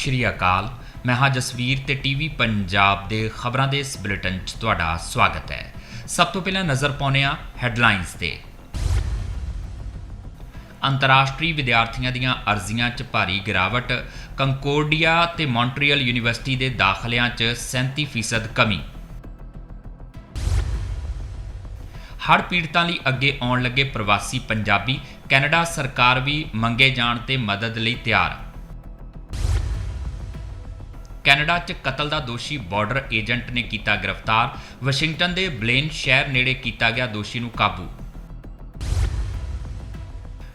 ਸ਼੍ਰੀ ਅਕਾਲ। ਮੈਂ ਹਾਂ ਜਸਵੀਰ ਤੇ ਟੀਵੀ ਪੰਜਾਬ ਦੇ ਖਬਰਾਂ ਦੇ ਇਸ ਬੁਲੇਟਿਨ 'ਚ ਤੁਹਾਡਾ ਸਵਾਗਤ ਹੈ। ਸਭ ਤੋਂ ਪਹਿਲਾਂ ਨਜ਼ਰ ਪਾਉਂਦੇ ਹਾਂ ਹੈਡਲਾਈਨਸ ਤੇ। ਅੰਤਰਰਾਸ਼ਟਰੀ ਵਿਦਿਆਰਥੀਆਂ ਦੀਆਂ ਅਰਜ਼ੀਆਂ 'ਚ ਭਾਰੀ ਗਿਰਾਵਟ, ਕੰਕੋਰਡੀਆ ਤੇ ਮੌਂਟਰੀਅਲ ਯੂਨੀਵਰਸਿਟੀ ਦੇ ਦਾਖਲਿਆਂ 'ਚ 37% ਕਮੀ। ਹੜ੍ਹ ਪੀੜਤਾਂ ਲਈ ਅੱਗੇ ਆਉਣ ਲੱਗੇ ਪ੍ਰਵਾਸੀ ਪੰਜਾਬੀ, ਕੈਨੇਡਾ ਸਰਕਾਰ ਵੀ ਮੰਗੇ ਜਾਣ ਤੇ ਮਦਦ ਲਈ ਤਿਆਰ। ਕੈਨੇਡਾ 'ਚ ਕਤਲ ਦਾ ਦੋਸ਼ੀ ਬਾਰਡਰ ਏਜੰਟ ਨੇ ਕੀਤਾ ਗ੍ਰਿਫਤਾਰ। ਵਾਸ਼ਿੰਗਟਨ ਦੇ ਬਲੇਨ ਸ਼ਹਿਰ ਨੇੜੇ ਕੀਤਾ ਗਿਆ ਦੋਸ਼ੀ ਨੂੰ ਕਾਬੂ।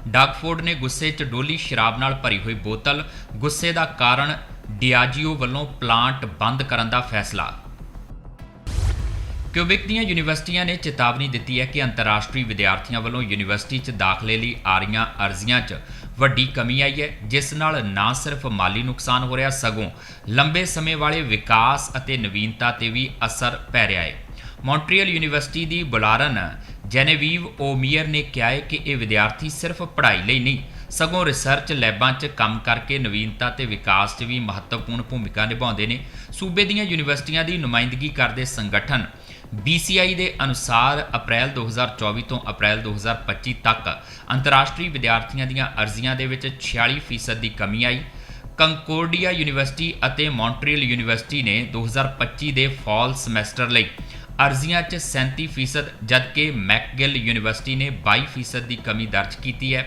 ਡਾਕਫੋਰਡ ਨੇ ਗੁੱਸੇ 'ਚ ਡੋਲੀ ਸ਼ਰਾਬ ਨਾਲ ਭਰੀ ਹੋਈ ਬੋਤਲ, ਗੁੱਸੇ ਦਾ ਕਾਰਨ ਡਿਆਜੀਓ ਵੱਲੋਂ ਪਲਾਂਟ ਬੰਦ ਕਰਨ ਦਾ ਫੈਸਲਾ। ਕਿਊਬਿਕ ਦੀਆਂ ਯੂਨੀਵਰਸਿਟੀਆਂ ਨੇ ਚੇਤਾਵਨੀ ਦਿੱਤੀ ਹੈ ਕਿ ਅੰਤਰਰਾਸ਼ਟਰੀ ਵਿਦਿਆਰਥੀਆਂ ਵੱਲੋਂ ਯੂਨੀਵਰਸਿਟੀ 'ਚ ਦਾਖਲੇ ਲਈ ਆ ਰਹੀਆਂ ਅਰਜ਼ੀਆਂ 'ਚ ਵੱਡੀ ਕਮੀ ਆਈ ਹੈ, ਜਿਸ ਨਾਲ ਨਾ ਸਿਰਫ ਮਾਲੀ ਨੁਕਸਾਨ ਹੋ ਰਿਹਾ, ਸਗੋਂ ਲੰਬੇ ਸਮੇਂ ਵਾਲੇ ਵਿਕਾਸ ਅਤੇ ਨਵੀਨਤਾ ਤੇ ਵੀ ਅਸਰ ਪੈ ਰਿਹਾ ਹੈ। ਮੌਂਟਰੀਅਲ ਯੂਨੀਵਰਸਿਟੀ ਦੀ ਬੁਲਾਰਨ ਜੈਨੇਵੀਵ ਓਮੀਅਰ ਨੇ ਕਿਹਾ ਹੈ ਕਿ ਇਹ ਵਿਦਿਆਰਥੀ ਸਿਰਫ ਪੜ੍ਹਾਈ ਲਈ ਨਹੀਂ, ਸਗੋਂ ਰਿਸਰਚ ਲੈਬਾਂ 'ਚ ਕੰਮ ਕਰਕੇ ਨਵੀਨਤਾ ਤੇ ਵਿਕਾਸ 'ਚ ਵੀ ਮਹੱਤਵਪੂਰਨ ਭੂਮਿਕਾ ਨਿਭਾਉਂਦੇ ਨੇ। ਸੂਬੇ ਦੀਆਂ ਯੂਨੀਵਰਸਿਟੀਆਂ ਦੀ ਨੁਮਾਇੰਦਗੀ ਕਰਦੇ ਸੰਗਠਨ BCI ਦੇ ਅਨੁਸਾਰ ਅਪ੍ਰੈਲ 2024 ਤੋਂ ਅਪ੍ਰੈਲ 2025 ਤੱਕ ਅੰਤਰਰਾਸ਼ਟਰੀ ਵਿਦਿਆਰਥੀਆਂ ਦੀਆਂ ਅਰਜ਼ੀਆਂ ਦੇ ਵਿੱਚ 46% ਦੀ ਕਮੀ ਆਈ। ਕੰਕੋਰਡੀਆ ਯੂਨੀਵਰਸਿਟੀ ਅਤੇ ਮੌਂਟਰੀਅਲ ਯੂਨੀਵਰਸਿਟੀ ਨੇ 2025 ਦੇ ਫਾਲ ਸਮੈਸਟਰ ਲਈ ਅਰਜ਼ੀਆਂ 'ਚ 37% ਜਦਕਿ ਮੈਕਗਿਲ ਯੂਨੀਵਰਸਿਟੀ ਨੇ 22% ਦੀ ਕਮੀ ਦਰਜ ਕੀਤੀ ਹੈ।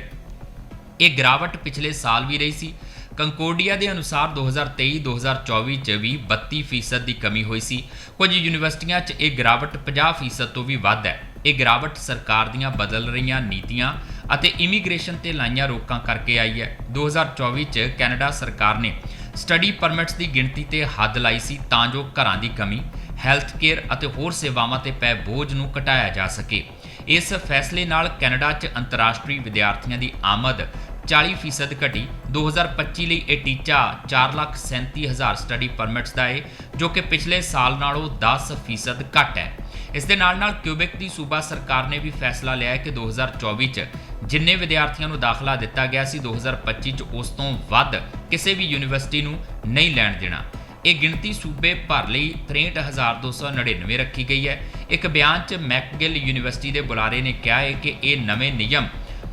ਇਹ ਗਿਰਾਵਟ ਪਿਛਲੇ ਸਾਲ ਵੀ ਰਹੀ ਸੀ ਕੰਕੋਰਡੀਆ ਦੇ ਅਨੁਸਾਰ 2023-2024 ਚ ਵੀ 32% ਦੀ ਕਮੀ ਹੋਈ ਸੀ। ਕੁਝ ਯੂਨੀਵਰਸਿਟੀਆਂ 'ਚ ਇਹ ਗਿਰਾਵਟ 50% ਤੋਂ ਵੀ ਵੱਧ ਹੈ। ਇਹ ਗਿਰਾਵਟ ਸਰਕਾਰ ਦੀਆਂ ਬਦਲ ਰਹੀਆਂ ਨੀਤੀਆਂ ਅਤੇ ਇਮੀਗ੍ਰੇਸ਼ਨ ਤੇ ਲਾਈਆਂ ਰੋਕਾਂ ਕਰਕੇ ਆਈ ਹੈ। 2024 ਚ ਕੈਨੇਡਾ ਸਰਕਾਰ ਨੇ ਸਟੱਡੀ ਪਰਮਿਟਸ ਦੀ ਗਿਣਤੀ ਤੇ ਹੱਦ ਲਾਈ ਸੀ ਤਾਂ ਜੋ ਘਰਾਂ ਦੀ ਕਮੀ, ਹੈਲਥ ਕੇਅਰ ਅਤੇ ਹੋਰ ਸੇਵਾਵਾਂ ਤੇ ਪੈ ਬੋਝ ਨੂੰ ਘਟਾਇਆ ਜਾ ਸਕੇ। ਇਸ ਫੈਸਲੇ ਨਾਲ ਕੈਨੇਡਾ 'ਚ ਅੰਤਰਰਾਸ਼ਟਰੀ ਵਿਦਿਆਰਥੀਆਂ ਦੀ ਆਮਦ 40% ਘਟੀ। 2025 ਲਈ ਇਹ ਟੀਚਾ 437000 ਸਟੱਡੀ ਪਰਮਿਟਸ ਦਾ ਹੈ ਜੋ ਕਿ ਪਿਛਲੇ ਸਾਲ ਨਾਲੋਂ 10% ਘੱਟ ਹੈ। ਇਸ ਦੇ ਨਾਲ ਨਾਲ ਕਿਊਬਿਕ ਦੀ ਸੂਬਾ ਸਰਕਾਰ ਨੇ ਵੀ ਫੈਸਲਾ ਲਿਆ ਹੈ ਕਿ 2024 ਚ ਜਿੰਨੇ ਵਿਦਿਆਰਥੀਆਂ ਨੂੰ ਦਾਖਲਾ ਦਿੱਤਾ ਗਿਆ ਸੀ 2025 ਚ ਉਸ ਤੋਂ ਵੱਧ ਕਿਸੇ ਵੀ ਯੂਨੀਵਰਸਿਟੀ ਨੂੰ ਨਹੀਂ ਲੈਣ ਦੇਣਾ। ਇਹ ਗਿਣਤੀ ਸੂਬੇ ਭਰ ਲਈ 63299 ਰੱਖੀ ਗਈ ਹੈ। ਇੱਕ ਬਿਆਨ 'ਚ ਮੈਕਗਿਲ ਯੂਨੀਵਰਸਿਟੀ ਦੇ ਬੁਲਾਰੇ ਨੇ ਕਿਹਾ ਹੈ ਕਿ ਇਹ ਨਵੇਂ ਨਿਯਮ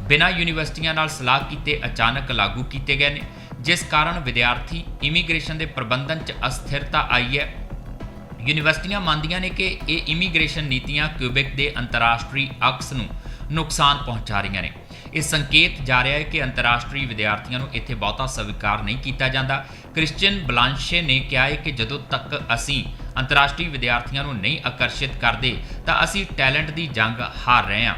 ਬਿਨਾਂ ਯੂਨੀਵਰਸਿਟੀਆਂ ਨਾਲ ਸਲਾਹ ਕੀਤੇ ਅਚਾਨਕ ਲਾਗੂ ਕੀਤੇ ਗਏ ਨੇ, ਜਿਸ ਕਾਰਨ ਵਿਦਿਆਰਥੀ ਇਮੀਗ੍ਰੇਸ਼ਨ ਦੇ ਪ੍ਰਬੰਧਨ 'ਚ ਅਸਥਿਰਤਾ ਆਈ ਹੈ। ਯੂਨੀਵਰਸਿਟੀਆਂ ਮੰਨਦੀਆਂ ਨੇ ਕਿ ਇਹ ਇਮੀਗ੍ਰੇਸ਼ਨ ਨੀਤੀਆਂ ਕਿਊਬਿਕ ਦੇ ਅੰਤਰਰਾਸ਼ਟਰੀ ਅਕਸ ਨੂੰ ਨੁਕਸਾਨ ਪਹੁੰਚਾ ਰਹੀਆਂ ਨੇ। ਇਹ ਸੰਕੇਤ ਜਾ ਰਿਹਾ ਹੈ ਕਿ ਅੰਤਰਰਾਸ਼ਟਰੀ ਵਿਦਿਆਰਥੀਆਂ ਨੂੰ ਇੱਥੇ ਬਹੁਤਾ ਸਵੀਕਾਰ ਨਹੀਂ ਕੀਤਾ ਜਾਂਦਾ। ਕ੍ਰਿਸਚੀਅਨ ਬਲਾਂਸ਼ੇ ਨੇ ਕਿਹਾ ਹੈ ਕਿ ਜਦੋਂ ਤੱਕ ਅਸੀਂ ਅੰਤਰਰਾਸ਼ਟਰੀ ਵਿਦਿਆਰਥੀਆਂ ਨੂੰ ਨਹੀਂ ਆਕਰਸ਼ਿਤ ਕਰਦੇ, ਤਾਂ ਅਸੀਂ ਟੈਲੈਂਟ ਦੀ ਜੰਗ ਹਾਰ ਰਹੇ ਹਾਂ।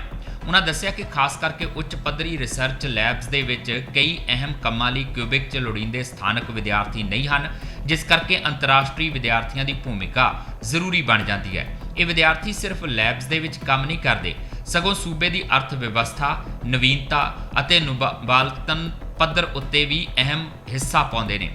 ਉਹਨਾਂ ਦੱਸਿਆ ਕਿ ਖਾਸ ਕਰਕੇ ਉੱਚ ਪੱਧਰੀ ਰਿਸਰਚ ਲੈਬਸ ਦੇ ਵਿੱਚ ਕਈ ਅਹਿਮ ਕੰਮਾਂ ਲਈ ਕਿਊਬਿਕ 'ਚ ਲੋੜੀਂਦੇ ਸਥਾਨਕ ਵਿਦਿਆਰਥੀ ਨਹੀਂ ਹਨ, ਜਿਸ ਕਰਕੇ ਅੰਤਰਰਾਸ਼ਟਰੀ ਵਿਦਿਆਰਥੀਆਂ ਦੀ ਭੂਮਿਕਾ ਜ਼ਰੂਰੀ ਬਣ ਜਾਂਦੀ ਹੈ। ਇਹ ਵਿਦਿਆਰਥੀ ਸਿਰਫ ਲੈਬਸ ਦੇ ਵਿੱਚ ਕੰਮ ਨਹੀਂ ਕਰਦੇ, ਸਗੋਂ ਸੂਬੇ ਦੀ ਅਰਥ ਵਿਵਸਥਾ ਨਵੀਨਤਾ ਅਤੇ ਨੁਬਾਲਤਨ ਪੱਧਰ ਉੱਤੇ ਵੀ ਅਹਿਮ ਹਿੱਸਾ ਪਾਉਂਦੇ ਨੇ।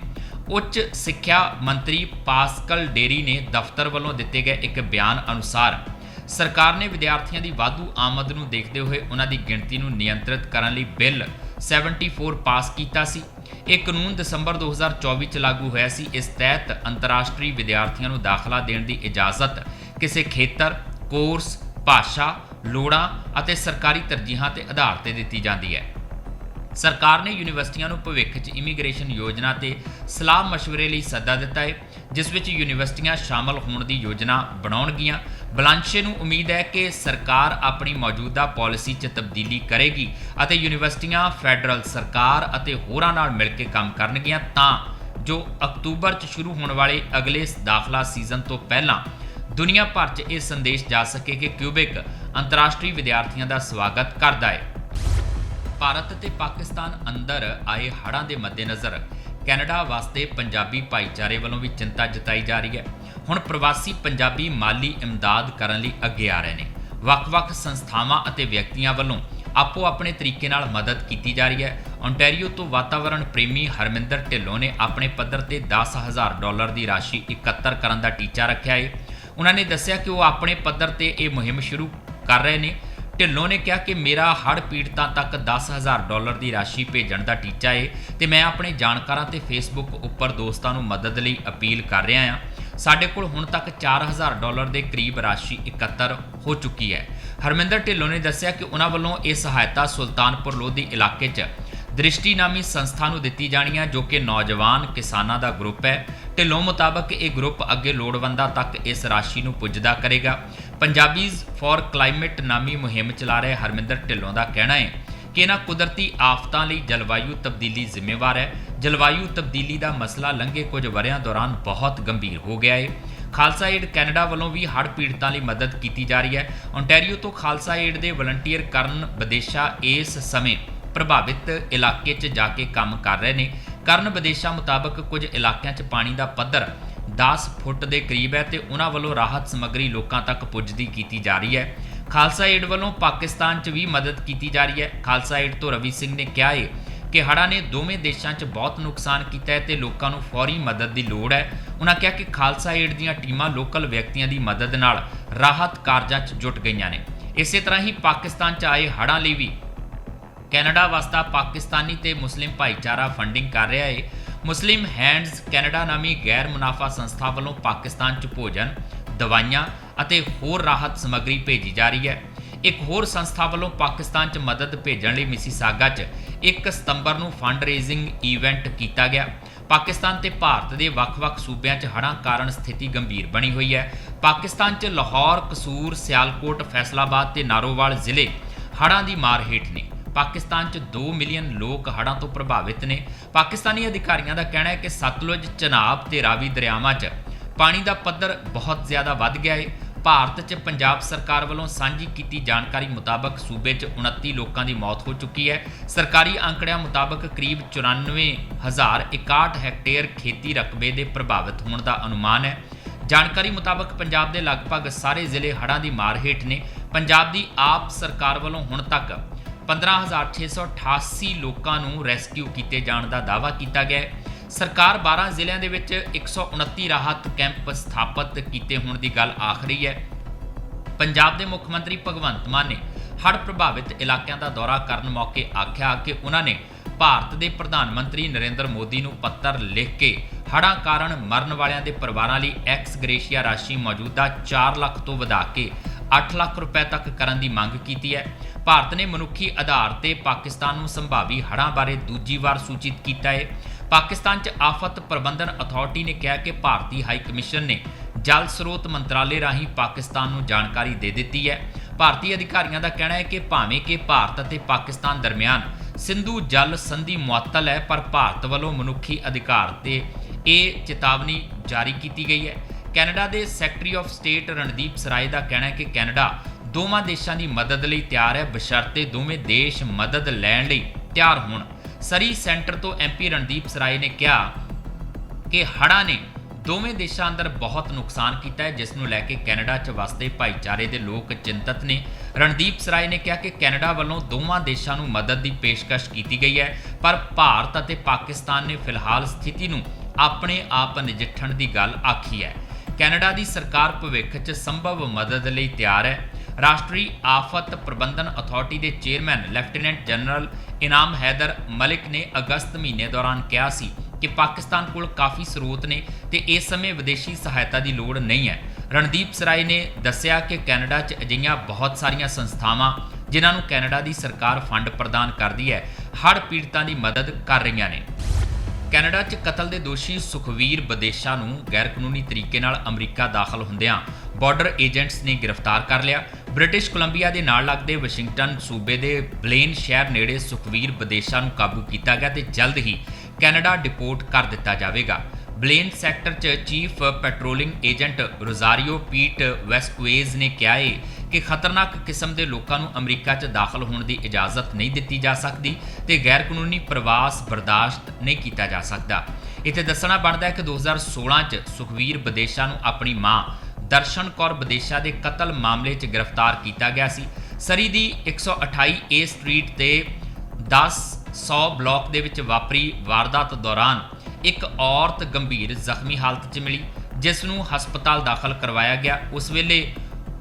ਉੱਚ ਸਿੱਖਿਆ ਮੰਤਰੀ ਪਾਸਕਲ ਡੇਰੀ ਨੇ ਦਫ਼ਤਰ ਵੱਲੋਂ ਦਿੱਤੇ ਗਏ ਇੱਕ ਬਿਆਨ ਅਨੁਸਾਰ ਸਰਕਾਰ ਨੇ ਵਿਦਿਆਰਥੀਆਂ ਦੀ ਵਾਧੂ ਆਮਦ ਨੂੰ ਦੇਖਦੇ ਹੋਏ ਉਹਨਾਂ ਦੀ ਗਿਣਤੀ ਨੂੰ ਨਿਯੰਤਰਿਤ ਕਰਨ ਲਈ ਬਿੱਲ 74 ਪਾਸ ਕੀਤਾ ਸੀ। ਇਹ ਕਾਨੂੰਨ ਦਸੰਬਰ 2024 ਚ ਲਾਗੂ ਹੋਇਆ ਸੀ। ਇਸ ਤਹਿਤ ਅੰਤਰਰਾਸ਼ਟਰੀ ਵਿਦਿਆਰਥੀਆਂ ਨੂੰ ਦਾਖਲਾ ਦੇਣ ਦੀ ਇਜਾਜ਼ਤ ਕਿਸੇ ਖੇਤਰ, ਕੋਰਸ, ਭਾਸ਼ਾ, ਲੋੜਾਂ ਅਤੇ ਸਰਕਾਰੀ ਤਰਜੀਹਾਂ ਤੇ ਆਧਾਰ ਤੇ ਦਿੱਤੀ ਜਾਂਦੀ ਹੈ। ਸਰਕਾਰ ਨੇ ਯੂਨੀਵਰਸਿਟੀਆਂ ਨੂੰ ਭਵਿੱਖ 'ਚ ਇਮੀਗ੍ਰੇਸ਼ਨ ਯੋਜਨਾ ਤੇ ਸਲਾਹ مشਵਰੇ ਲਈ ਸੱਦਾ ਦਿੱਤਾ ਹੈ। ਜਿਸ ਵਿੱਚ ਯੂਨੀਵਰਸਿਟੀਆਂ ਸ਼ਾਮਲ ਹੋਣ ਦੀ ਯੋਜਨਾ ਬਣਾਉਣਗੀਆਂ। ਬਲਾਂਸ਼ੇ ਨੂੰ ਉਮੀਦ ਹੈ ਕਿ ਸਰਕਾਰ ਆਪਣੀ ਮੌਜੂਦਾ ਪਾਲਿਸੀ 'ਚ ਤਬਦੀਲੀ ਕਰੇਗੀ ਅਤੇ ਯੂਨੀਵਰਸਿਟੀਆਂ, ਫੈਡਰਲ ਸਰਕਾਰ ਅਤੇ ਹੋਰਾਂ ਨਾਲ ਮਿਲ ਕੇ ਕੰਮ ਕਰਨਗੀਆਂ ਤਾਂ ਜੋ ਅਕਤੂਬਰ 'ਚ ਸ਼ੁਰੂ ਹੋਣ ਵਾਲੇ ਅਗਲੇ ਦਾਖਲਾ ਸੀਜ਼ਨ ਤੋਂ ਪਹਿਲਾਂ ਦੁਨੀਆ ਭਰ 'ਚ ਇਹ ਸੰਦੇਸ਼ ਜਾ ਸਕੇ ਕਿ ਕਿਊਬਿਕ ਅੰਤਰਰਾਸ਼ਟਰੀ ਵਿਦਿਆਰਥੀਆਂ ਦਾ ਸਵਾਗਤ ਕਰਦਾ ਹੈ। ਭਾਰਤ ਅਤੇ ਪਾਕਿਸਤਾਨ ਅੰਦਰ ਆਏ ਹੜ੍ਹਾਂ ਦੇ ਮੱਦੇਨਜ਼ਰ ਕੈਨੇਡਾ ਵਾਸਤੇ ਪੰਜਾਬੀ ਭਾਈਚਾਰੇ ਵੱਲੋਂ ਵੀ ਚਿੰਤਾ ਜਤਾਈ ਜਾ ਰਹੀ ਹੈ। ਹੁਣ ਪ੍ਰਵਾਸੀ ਪੰਜਾਬੀ ਮਾਲੀ ਇਮਦਾਦ ਕਰਨ ਲਈ ਅੱਗੇ ਆ ਰਹੇ ਨੇ। ਵੱਖ-ਵੱਖ ਸੰਸਥਾਵਾਂ ਅਤੇ ਵਿਅਕਤੀਆਂ ਵੱਲੋਂ ਆਪੋ ਆਪਣੇ ਤਰੀਕੇ ਨਾਲ ਮਦਦ ਕੀਤੀ ਜਾ ਰਹੀ ਹੈ। ontario ਤੋਂ ਵਾਤਾਵਰਣ ਪ੍ਰੇਮੀ ਹਰਮਿੰਦਰ ਢਿੱਲੋਂ ਨੇ ਆਪਣੇ ਪੱਧਰ ਤੇ 10000 ਡਾਲਰ ਦੀ ਰਾਸ਼ੀ ਇਕੱਤਰ ਕਰਨ ਦਾ ਟੀਚਾ ਰੱਖਿਆ ਹੈ ਉਹਨਾਂ ਨੇ ਦੱਸਿਆ ਕਿ ਉਹ ਆਪਣੇ ਪੱਧਰ ਤੇ ਇਹ ਮੁਹਿੰਮ ਸ਼ੁਰੂ ਕਰ ਰਹੇ ਨੇ। ਢਿੱਲੋਂ ਨੇ ਕਿਹਾ ਕਿ ਮੇਰਾ ਹੜ੍ਹ ਪੀੜਤਾਂ ਤੱਕ 10000 ਡਾਲਰ ਦੀ ਰਾਸ਼ੀ ਭੇਜਣ ਦਾ ਟੀਚਾ ਏ ਤੇ ਮੈਂ ਆਪਣੇ ਜਾਣਕਾਰਾਂ ਤੇ ਫੇਸਬੁੱਕ ਉੱਪਰ ਦੋਸਤਾਂ ਨੂੰ ਮਦਦ ਲਈ ਅਪੀਲ ਕਰ ਰਿਹਾ ਹਾਂ ਸਾਡੇ ਕੋਲ ਹੁਣ ਤੱਕ 4000 ਡਾਲਰ ਦੇ ਕਰੀਬ ਰਾਸ਼ੀ ਇਕੱਤਰ ਹੋ ਚੁੱਕੀ ਹੈ। ਹਰਮਿੰਦਰ ਢਿੱਲੋਂ ਨੇ ਦੱਸਿਆ ਕਿ ਉਹਨਾਂ ਵੱਲੋਂ ਇਹ ਸਹਾਇਤਾ ਸੁਲਤਾਨਪੁਰ ਲੋਧੀ ਇਲਾਕੇ 'ਚ ਦ੍ਰਿਸ਼ਟੀ ਨਾਮੀ ਸੰਸਥਾ ਨੂੰ ਦਿੱਤੀ ਜਾਣੀ ਹੈ ਜੋ ਕਿ ਨੌਜਵਾਨ ਕਿਸਾਨਾਂ ਦਾ ਗਰੁੱਪ ਹੈ। ਢਿੱਲੋਂ ਮੁਤਾਬਕ ਇਹ ਗਰੁੱਪ ਅੱਗੇ ਲੋੜਵੰਦਾਂ ਤੱਕ ਇਸ ਰਾਸ਼ੀ ਨੂੰ ਪੁੱਜਦਾ ਕਰੇਗਾ। ਪੰਜਾਬੀਜ਼ ਫॉर ਕਲਾਈਮੇਟ ਨਾਮੀ ਮੁਹਿੰਮ ਚਲਾ ਰਹੇ ਹਰਮਿੰਦਰ ਢਿੱਲੋਂ ਦਾ ਕਹਿਣਾ ਹੈ ਕਿ ਇਹਨਾਂ ਕੁਦਰਤੀ ਆਫਤਾਂ ਲਈ ਜਲਵਾਯੂ ਤਬਦੀਲੀ ਜ਼ਿੰਮੇਵਾਰ ਹੈ। ਜਲਵਾਯੂ ਤਬਦੀਲੀ ਦਾ ਮਸਲਾ ਲੰਘੇ ਕੁਝ ਵਰਿਆਂ ਦੌਰਾਨ ਬਹੁਤ ਗੰਭੀਰ ਹੋ ਗਿਆ ਹੈ। ਖਾਲਸਾ ਏਡ ਕੈਨੇਡਾ ਵੱਲੋਂ ਵੀ ਹੜ੍ਹ ਪੀੜਤਾਂ ਲਈ ਮਦਦ ਕੀਤੀ ਜਾ ਰਹੀ ਹੈ। ਓਨਟਾਰੀਓ ਤੋਂ ਖਾਲਸਾ ਏਡ ਦੇ ਵਲੰਟੀਅਰ ਕਰਨ ਵਿਦੇਸ਼ਾ ਇਸ ਸਮੇਂ ਪ੍ਰਭਾਵਿਤ ਇਲਾਕੇ 'ਚ ਜਾ ਕੇ ਕੰਮ ਕਰ ਰਹੇ ਨੇ। ਕਰਨ ਵਿਦੇਸ਼ਾ ਮੁਤਾਬਕ ਕੁਝ ਇਲਾਕਿਆਂ 'ਚ ਪਾਣੀ ਦਾ ਪੱਧਰ 10 ਫੁੱਟ ਦੇ ਕਰੀਬ ਹੈ ਤੇ ਉਹਨਾਂ ਵੱਲੋਂ ਰਾਹਤ ਸਮੱਗਰੀ ਲੋਕਾਂ ਤੱਕ ਪੁੱਜਦੀ ਕੀਤੀ ਜਾ ਰਹੀ ਹੈ। ਖਾਲਸਾ ਏਡ ਵੱਲੋਂ ਪਾਕਿਸਤਾਨ 'ਚ ਵੀ ਮਦਦ ਕੀਤੀ ਜਾ ਰਹੀ ਹੈ। ਖਾਲਸਾ ਏਡ ਤੋਂ ਰਵੀ ਸਿੰਘ ਨੇ ਕਿਹਾ ਹੈ ਕਿ ਹੜ੍ਹਾਂ ਨੇ ਦੋਵੇਂ ਦੇਸ਼ਾਂ 'ਚ ਬਹੁਤ ਨੁਕਸਾਨ ਕੀਤਾ ਹੈ ਤੇ ਲੋਕਾਂ ਨੂੰ ਫੌਰੀ ਮਦਦ ਦੀ ਲੋੜ ਹੈ। ਉਹਨਾਂ ਕਿਹਾ ਕਿ ਖਾਲਸਾ ਏਡ ਦੀਆਂ ਟੀਮਾਂ ਲੋਕਲ ਵਿਅਕਤੀਆਂ ਦੀ ਮਦਦ ਨਾਲ ਰਾਹਤ ਕਾਰਜਾਂ 'ਚ ਜੁਟ ਗਈਆਂ ਨੇ। ਇਸੇ ਤਰ੍ਹਾਂ ਹੀ ਪਾਕਿਸਤਾਨ 'ਚ ਆਏ ਹੜ੍ਹਾਂ ਲਈ ਵੀ ਕੈਨੇਡਾ ਵਾਸਤਾ ਪਾਕਿਸਤਾਨੀ ਤੇ ਮੁਸਲਿਮ ਭਾਈਚਾਰਾ ਫੰਡਿੰਗ ਕਰ ਰਿਹਾ ਹੈ ਮੁਸਲਿਮ ਹੈਂਡਸ ਕੈਨੇਡਾ ਨਾਮੀ ਗੈਰ ਮੁਨਾਫਾ ਸੰਸਥਾ ਵੱਲੋਂ ਪਾਕਿਸਤਾਨ 'ਚ ਭੋਜਨ ਦਵਾਈਆਂ ਅਤੇ ਹੋਰ ਰਾਹਤ ਸਮੱਗਰੀ ਭੇਜੀ ਜਾ ਰਹੀ ਹੈ। ਇੱਕ ਹੋਰ ਸੰਸਥਾ ਵੱਲੋਂ ਪਾਕਿਸਤਾਨ 'ਚ ਮਦਦ ਭੇਜਣ ਲਈ ਮਿਸੀਸਾਗਾ 'ਚ 1 ਸਤੰਬਰ ਨੂੰ ਫੰਡ ਰੇਜ਼ਿੰਗ ਇਵੈਂਟ ਕੀਤਾ ਗਿਆ। ਪਾਕਿਸਤਾਨ ਤੇ ਭਾਰਤ ਦੇ ਵੱਖ-ਵੱਖ ਸੂਬਿਆਂ 'ਚ ਹੜ੍ਹਾਂ ਕਾਰਨ ਸਥਿਤੀ ਗੰਭੀਰ ਬਣੀ ਹੋਈ ਹੈ। ਪਾਕਿਸਤਾਨ 'ਚ ਲਾਹੌਰ, ਕਸੂਰ, ਸਿਆਲਕੋਟ, ਫੈਸਲਾਬਾਦ ਤੇ ਨਾਰੋਵਾਲ ਜ਼ਿਲ੍ਹੇ ਹੜ੍ਹਾਂ ਦੀ ਮਾਰ ਹੇਠ ਨੇ। ਪਾਕਿਸਤਾਨ 'ਚ 2 ਮਿਲੀਅਨ ਲੋਕ ਹੜ੍ਹਾਂ ਤੋਂ ਪ੍ਰਭਾਵਿਤ ਨੇ। ਪਾਕਿਸਤਾਨੀ ਅਧਿਕਾਰੀਆਂ ਦਾ ਕਹਿਣਾ ਹੈ ਕਿ ਸਤਲੁਜ, ਚਨਾਬ ਤੇ ਰਾਵੀ ਦਰਿਆਵਾਂ 'ਚ ਪਾਣੀ ਦਾ ਪੱਧਰ ਬਹੁਤ ਜ਼ਿਆਦਾ ਵੱਧ ਗਿਆ ਹੈ ਭਾਰਤ 'ਚ ਪੰਜਾਬ ਸਰਕਾਰ ਵੱਲੋਂ ਸਾਂਝੀ ਕੀਤੀ ਜਾਣਕਾਰੀ ਮੁਤਾਬਕ ਸੂਬੇ 'ਚ 29 ਲੋਕਾਂ ਦੀ ਮੌਤ ਹੋ ਚੁੱਕੀ ਹੈ। ਸਰਕਾਰੀ ਅੰਕੜਿਆਂ ਮੁਤਾਬਕ ਕਰੀਬ 94061 ਹੈਕਟੇਅਰ ਖੇਤੀ ਰਕਬੇ ਦੇ ਪ੍ਰਭਾਵਿਤ ਹੋਣ ਦਾ ਅਨੁਮਾਨ ਹੈ। ਜਾਣਕਾਰੀ ਮੁਤਾਬਕ ਪੰਜਾਬ ਦੇ ਲਗਭਗ ਸਾਰੇ ਜ਼ਿਲ੍ਹੇ ਹੜ੍ਹਾਂ ਦੀ ਮਾਰ ਹੇਠ ਨੇ। ਪੰਜਾਬ ਦੀ ਆਪ ਸਰਕਾਰ ਵੱਲੋਂ ਹੁਣ ਤੱਕ 15688 ਲੋਕਾਂ ਨੂੰ ਰੈਸਕਿਊ ਕੀਤੇ ਜਾਣ ਦਾ ਦਾਅਵਾ ਕੀਤਾ ਗਿਆ ਹੈ। ਸਰਕਾਰ 12 ਜ਼ਿਲ੍ਹਿਆਂ ਦੇ ਵਿੱਚ 129 ਰਾਹਤ ਕੈਂਪ ਸਥਾਪਿਤ ਕੀਤੇ ਹੋਣ ਦੀ ਗੱਲ ਆਖ ਰਹੀ ਹੈ। ਪੰਜਾਬ ਦੇ ਮੁੱਖ ਮੰਤਰੀ ਭਗਵੰਤ ਮਾਨ ਨੇ ਹੜ੍ਹ ਪ੍ਰਭਾਵਿਤ ਇਲਾਕਿਆਂ ਦਾ ਦੌਰਾ ਕਰਨ ਮੌਕੇ ਆਖਿਆ ਕਿ ਉਹਨਾਂ ਨੇ ਭਾਰਤ ਦੇ ਪ੍ਰਧਾਨ ਮੰਤਰੀ ਨਰਿੰਦਰ ਮੋਦੀ ਨੂੰ ਪੱਤਰ ਲਿਖ ਕੇ ਹੜ੍ਹਾਂ ਕਾਰਨ ਮਰਨ ਵਾਲਿਆਂ ਦੇ ਪਰਿਵਾਰਾਂ ਲਈ ਐਕਸ ਗ੍ਰੇਸ਼ੀਆ ਰਾਸ਼ੀ ਮੌਜੂਦਾ 4 ਲੱਖ ਤੋਂ ਵਧਾ ਕੇ 8 ਲੱਖ ਰੁਪਏ ਤੱਕ ਕਰਨ ਦੀ ਮੰਗ ਕੀਤੀ ਹੈ। ਭਾਰਤ ਨੇ ਮਨੁੱਖੀ ਆਧਾਰ ਤੇ ਪਾਕਿਸਤਾਨ ਨੂੰ ਸੰਭਾਵੀ ਹੜ੍ਹਾਂ ਬਾਰੇ ਦੂਜੀ ਵਾਰ ਸੂਚਿਤ ਕੀਤਾ ਹੈ। ਪਾਕਿਸਤਾਨ 'ਚ ਆਫਤ ਪ੍ਰਬੰਧਨ ਅਥਾਰਟੀ ਨੇ ਕਿਹਾ ਕਿ ਭਾਰਤੀ ਹਾਈ ਕਮਿਸ਼ਨ ਨੇ ਜਲ ਸਰੋਤ ਮੰਤਰਾਲੇ ਰਾਹੀਂ ਪਾਕਿਸਤਾਨ ਨੂੰ ਜਾਣਕਾਰੀ ਦੇ ਦਿੱਤੀ ਹੈ। ਭਾਰਤੀ ਅਧਿਕਾਰੀਆਂ ਦਾ ਕਹਿਣਾ ਹੈ ਕਿ ਭਾਵੇਂ ਕਿ ਭਾਰਤ ਅਤੇ ਪਾਕਿਸਤਾਨ ਦਰਮਿਆਨ ਸਿੰਧੂ ਜਲ ਸੰਧੀ ਮੁਅੱਤਲ ਹੈ, ਪਰ ਭਾਰਤ ਵੱਲੋਂ ਮਨੁੱਖੀ ਅਧਿਕਾਰ ਤੇ ਇਹ ਚੇਤਾਵਨੀ ਜਾਰੀ ਕੀਤੀ ਗਈ ਹੈ। ਕੈਨੇਡਾ ਦੇ secretary of state Randeep Sarai ਦਾ ਕਹਿਣਾ ਹੈ ਕਿ ਕੈਨੇਡਾ ਦੋਵਾਂ ਦੇਸ਼ਾਂ ਦੀ ਮਦਦ ਲਈ ਤਿਆਰ ਹੈ। ਬਸ਼ਰਤੇ ਦੋਵੇਂ ਦੇਸ਼ ਮਦਦ ਲੈਣ ਲਈ ਤਿਆਰ ਹੋਣ। ਸਰੀ ਸੈਂਟਰ ਤੋਂ ਐਮਪੀ ਰਣਦੀਪ ਸਰਾਏ ਨੇ ਕਿਹਾ ਕਿ ਹੜ੍ਹਾਂ ਨੇ ਦੋਵੇਂ ਦੇਸ਼ਾਂ ਅੰਦਰ ਬਹੁਤ ਨੁਕਸਾਨ ਕੀਤਾ ਹੈ, ਜਿਸ ਨੂੰ ਲੈ ਕੇ ਕੈਨੇਡਾ 'ਚ ਵਸਦੇ ਭਾਈਚਾਰੇ ਦੇ ਲੋਕ ਚਿੰਤਤ ਨੇ। ਰਣਦੀਪ ਸਰਾਏ ਨੇ ਕਿਹਾ ਕਿ ਕੈਨੇਡਾ ਵੱਲੋਂ ਦੋਵਾਂ ਦੇਸ਼ਾਂ ਨੂੰ ਮਦਦ ਦੀ ਪੇਸ਼ਕਸ਼ ਕੀਤੀ ਗਈ ਹੈ, ਪਰ ਭਾਰਤ ਅਤੇ ਪਾਕਿਸਤਾਨ ਨੇ ਫਿਲਹਾਲ ਸਥਿਤੀ ਨੂੰ ਆਪਣੇ ਆਪ ਨਜਿੱਠਣ ਦੀ ਗੱਲ ਆਖੀ ਹੈ। ਕੈਨੇਡਾ ਦੀ ਸਰਕਾਰ ਭਵਿੱਖ 'ਚ ਸੰਭਵ ਮਦਦ ਲਈ ਤਿਆਰ ਹੈ। ਰਾਸ਼ਟਰੀ ਆਫਤ ਪ੍ਰਬੰਧਨ ਅਥਾਰਟੀ ਦੇ ਚੇਅਰਮੈਨ ਲੈਫਟੀਨੈਂਟ ਜਨਰਲ ਇਨਾਮ ਹੈਦਰ ਮਲਿਕ ਨੇ ਅਗਸਤ ਮਹੀਨੇ ਦੌਰਾਨ ਕਿਹਾ ਸੀ ਕਿ ਪਾਕਿਸਤਾਨ ਕੋਲ ਕਾਫੀ ਸਰੋਤ ਨੇ ਤੇ ਇਸ ਸਮੇਂ ਵਿਦੇਸ਼ੀ ਸਹਾਇਤਾ ਦੀ ਲੋੜ ਨਹੀਂ ਹੈ। ਰਣਦੀਪ ਸਰਾਏ ਨੇ ਦੱਸਿਆ ਕਿ ਕੈਨੇਡਾ 'ਚ ਅਜਿਹੀਆਂ ਬਹੁਤ ਸਾਰੀਆਂ ਸੰਸਥਾਵਾਂ ਜਿਨ੍ਹਾਂ ਨੂੰ ਕੈਨੇਡਾ ਦੀ ਸਰਕਾਰ ਫੰਡ ਪ੍ਰਦਾਨ ਕਰਦੀ ਹੈ, ਹੜ੍ਹ ਪੀੜਤਾਂ ਦੀ ਮਦਦ ਕਰ ਰਹੀਆਂ ਨੇ। ਕੈਨੇਡਾ 'ਚ ਕਤਲ ਦੇ ਦੋਸ਼ੀ ਸੁਖਵੀਰ ਬਦੇਸ਼ਾ ਨੂੰ ਗੈਰਕਾਨੂੰਨੀ ਤਰੀਕੇ ਨਾਲ ਅਮਰੀਕਾ ਦਾਖਲ ਹੁੰਦਿਆਂ ਬਾਰਡਰ ਏਜੰਟਸ ਨੇ ਗ੍ਰਿਫਤਾਰ ਕਰ ਲਿਆ। ਬ੍ਰਿਟਿਸ਼ ਕੋਲੰਬੀਆ ਦੇ ਨਾਲ ਲੱਗਦੇ ਵਾਸ਼ਿੰਗਟਨ ਸੂਬੇ ਦੇ ਬਲੇਨ ਸ਼ਹਿਰ ਨੇੜੇ ਸੁਖਵੀਰ ਬਦੇਸ਼ਾ ਨੂੰ ਕਾਬੂ ਕੀਤਾ ਗਿਆ ਤੇ ਜਲਦ ਹੀ ਕੈਨੇਡਾ ਡਿਪੋਰਟ ਕਰ ਦਿੱਤਾ ਜਾਵੇਗਾ। ਬਲੇਨ ਸੈਕਟਰ 'ਚ chief patrolling agent Rosario Pete Vasquez ਨੇ ਕਿਹਾ ਹੈ ਕਿ ਖਤਰਨਾਕ ਕਿਸਮ ਦੇ ਲੋਕਾਂ ਨੂੰ ਅਮਰੀਕਾ 'ਚ ਦਾਖਲ ਹੋਣ ਦੀ ਇਜਾਜ਼ਤ ਨਹੀਂ ਦਿੱਤੀ ਜਾ ਸਕਦੀ ਤੇ ਗੈਰਕਾਨੂੰਨੀ ਪ੍ਰਵਾਸ ਬਰਦਾਸ਼ਤ ਨਹੀਂ ਕੀਤਾ ਜਾ ਸਕਦਾ। ਇੱਥੇ ਦੱਸਣਾ ਬਣਦਾ ਹੈ ਕਿ 2016 'ਚ ਸੁਖਵੀਰ ਬਦੇਸ਼ਾ ਨੂੰ ਆਪਣੀ ਮਾਂ ਦਰਸ਼ਨ ਕੌਰ ਬਦੇਸ਼ਾ ਦੇ ਕਤਲ ਮਾਮਲੇ 'ਚ ਗ੍ਰਿਫਤਾਰ ਕੀਤਾ ਗਿਆ ਸੀ। ਸਰੀ ਦੀ 128 ਏ ਸਟਰੀਟ ਤੇ 10 100 ਬਲਾਕ ਦੇ ਵਿੱਚ ਵਾਪਰੀ ਵਾਰਦਾਤ ਦੌਰਾਨ ਇੱਕ ਔਰਤ ਗੰਭੀਰ ਜ਼ਖਮੀ ਹਾਲਤ 'ਚ ਮਿਲੀ, ਜਿਸ ਨੂੰ ਹਸਪਤਾਲ ਦਾਖਲ ਕਰਵਾਇਆ ਗਿਆ। ਉਸ ਵੇਲੇ